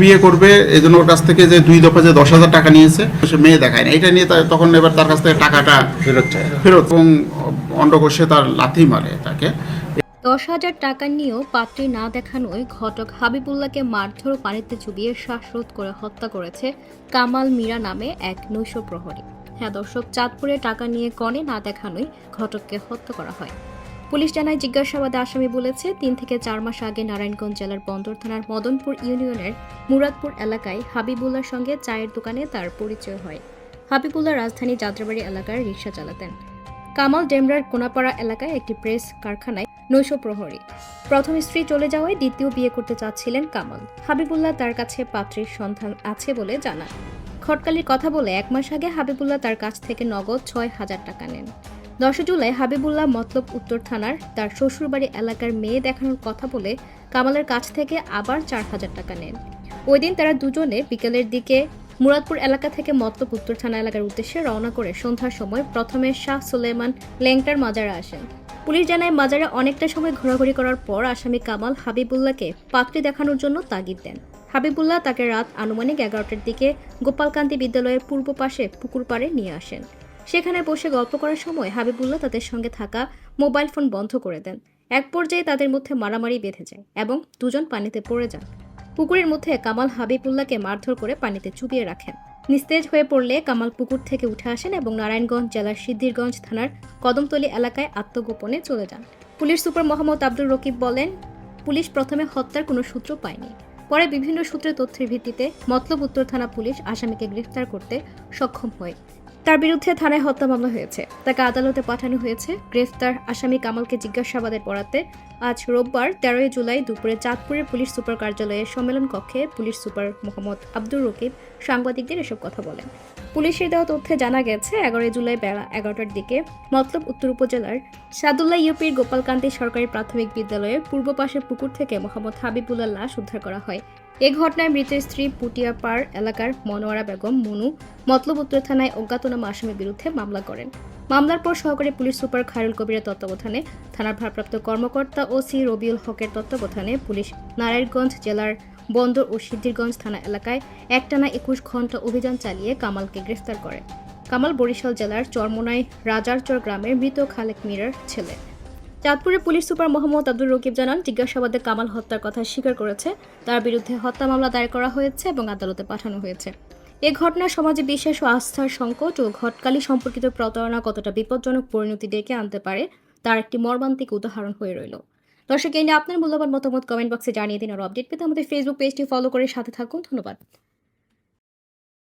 বিয়ে করবে এই জন্য ওর কাছ থেকে যে দুই দফা যে দশ হাজার টাকা নিয়েছে সে মেয়ে দেখায় না। এটা নিয়ে তখন এবার তার কাছ থেকে টাকাটা ফেরত চায় ফেরত এবং অন্ডকোষে তার লাথি মারে তাকে। দশ হাজার টাকা নিয়েও পাত্রী না দেখানোয় ঘটক হাবিবুল্লাহকে মারধর পানিতে চুবিয়ে শ্বাসরোধ করে হত্যা করেছে কামাল মীরা নামে এক নৈশ প্রহরী হ্যাঁ দর্শক চাঁদপুরে টাকা নিয়ে কনে না দেখানোই ঘটককে হত্যা করা হয়। পুলিশ জানায়, জিজ্ঞাসাবাদে আসামি বলেছে, তিন থেকে চার মাস আগে নারায়ণগঞ্জ জেলার বন্দর থানার মদনপুর ইউনিয়নের মুরাদপুর এলাকায় হাবিবুল্লার সঙ্গে চায়ের দোকানে তার পরিচয় হয়। হাবিবুল্লাহ রাজধানী যাত্রাবাড়ি এলাকায় রিক্সা চালাতেন। কামাল ডেমরার কোনাপাড়া এলাকায় একটি প্রেস কারখানায় নৈশ প্রহরী। প্রথম স্ত্রী চলে যাওয়ায় দ্বিতীয় বিয়ে করতে চাচ্ছিলেন কামাল। হাবিবুল্লাহ তার কাছে পাত্রীর সন্ধান আছে বলে জানান। খটকালির কথা বলে, এক মাস আগে হাবিবুল্লাহ তার কাছ থেকে নগদ ছয় হাজার টাকা নেন। দশই জুলাই হাবিবুল্লাহ মতলব উত্তর থানার তার শ্বশুরবাড়ি এলাকার মেয়ে দেখানোর কথা বলে কামালের কাছ থেকে আবার চার হাজার টাকা নেন। ওই দিন তারা দুজনে বিকেলের দিকে মুরাদপুর এলাকা থেকে মতলব উত্তর থানা এলাকার উদ্দেশ্যে রওনা করে সন্ধ্যার সময় প্রথমে শাহ সুলেমান লেংটার মাজারে আসেন। পুলিশ জানায়, মাজারে অনেকটা সময় ঘোরাঘুরি করার পর আসামি কামাল হাবিবুল্লাহকে পাত্রী দেখানোর জন্য তাগিদ দেন। হাবিবুল্লাহ তাকে রাত আনুমানিক এগারোটার দিকে গোপালকান্তি বিদ্যালয়ের পূর্ব পাশে পুকুর পাড়ে নিয়ে আসেন। সেখানে বসে গল্প করার সময় হাবিবুল্লাহ তাদের সঙ্গে থাকা মোবাইল ফোন বন্ধ করে দেন। এক পর্যায়ে তাদের মধ্যে মারামারি বেঁধে যায় এবং দুজন পানিতে পড়ে যান। পুকুরের মধ্যে কামাল হাবিবুল্লাহকে মারধর করে পানিতে চুবিয়ে রাখেন। নিস্তেজ হয়ে পড়লে কামাল পুকুর থেকে উঠে আসেন এবং নারায়ণগঞ্জ জেলার সিদ্ধিরগঞ্জ থানার কদমতলী এলাকায় আত্মগোপনে চলে যান। পুলিশ সুপার মোহাম্মদ আব্দুর রকিব বলেন, পুলিশ প্রথমে হত্যার কোনো সূত্র পায়নি। পরে বিভিন্ন সূত্রে তথ্যের ভিত্তিতে মতলব উত্তর থানা পুলিশ আসামিকে গ্রেফতার করতে সক্ষম হয়। তার বিরুদ্ধে থানায় হত্যা মামলা হয়েছে। তাকে আদালতে পাঠানো হয়েছে। গ্রেফতার আসামি কামালকে জিজ্ঞাসাবাদের পড়াতে আজ রোববার তেরোই জুলাই দুপুরে চাঁদপুরের পুলিশ সুপার কার্যালয়ের সম্মেলন কক্ষে পুলিশ সুপার মোহাম্মদ আব্দুর রকিব সাংবাদিকদের এসব কথা বলেন। পুলিশের দেওয়া তথ্যে জানা গেছে, এগারোই জুলাই বেলা এগারোটার দিকে মতলব উত্তর উপজেলার সাদুল্লাহ ইউপির গোপালকান্তি সরকারি প্রাথমিক বিদ্যালয়ের পূর্ব পাশের পুকুর থেকে মোহাম্মদ হাবিবুল্লাহ লাশ উদ্ধার করা হয়। এ ঘটনায় মৃতের স্ত্রী পুটিয়াপাড় এলাকার মনোয়ারা বেগম মনু মতলব উত্তর থানায় অজ্ঞাতনামা আসামির বিরুদ্ধে মামলা করেন। মামলার পর সহকারী পুলিশ সুপার খায়রুল কবিরের তত্ত্বাবধানে থানার ভারপ্রাপ্ত কর্মকর্তা ও সি রবিউল হকের তত্ত্বাবধানে পুলিশ নারায়ণগঞ্জ জেলার বন্দর ও সিদ্ধিরগঞ্জ থানা এলাকায় একটানা একুশ ঘণ্টা অভিযান চালিয়ে কামালকে গ্রেফতার করে। কামাল বরিশাল জেলার চরমোনাই রাজারচর গ্রামের মৃত খালেক মিরার ছেলে। চাঁদপুরের পুলিশ সুপার মোহাম্মদ আব্দুর রকিব জানান, জিজ্ঞাসাবাদে কামাল হত্যার কথা স্বীকার করেছে। তার বিরুদ্ধে হত্যা মামলা দায়ের করা হয়েছে এবং আদালতে পাঠানো হয়েছে। এ ঘটনায় সমাজে বিশ্বাস ও আস্থার সংকট ও ঘটকালি সম্পর্কিত প্রতারণা কতটা বিপজ্জনক পরিণতি ডেকে আনতে পারে, তার একটি মর্মান্তিক উদাহরণ হয়ে রইল। দর্শক, এই নিয়ে আপনার মূল্যবান মতামত কমেন্ট বক্সে জানিয়ে দিন। আর আপডেট পেতে আমাদের ফেসবুক পেজটি ফলো করে সাথে থাকুন। ধন্যবাদ।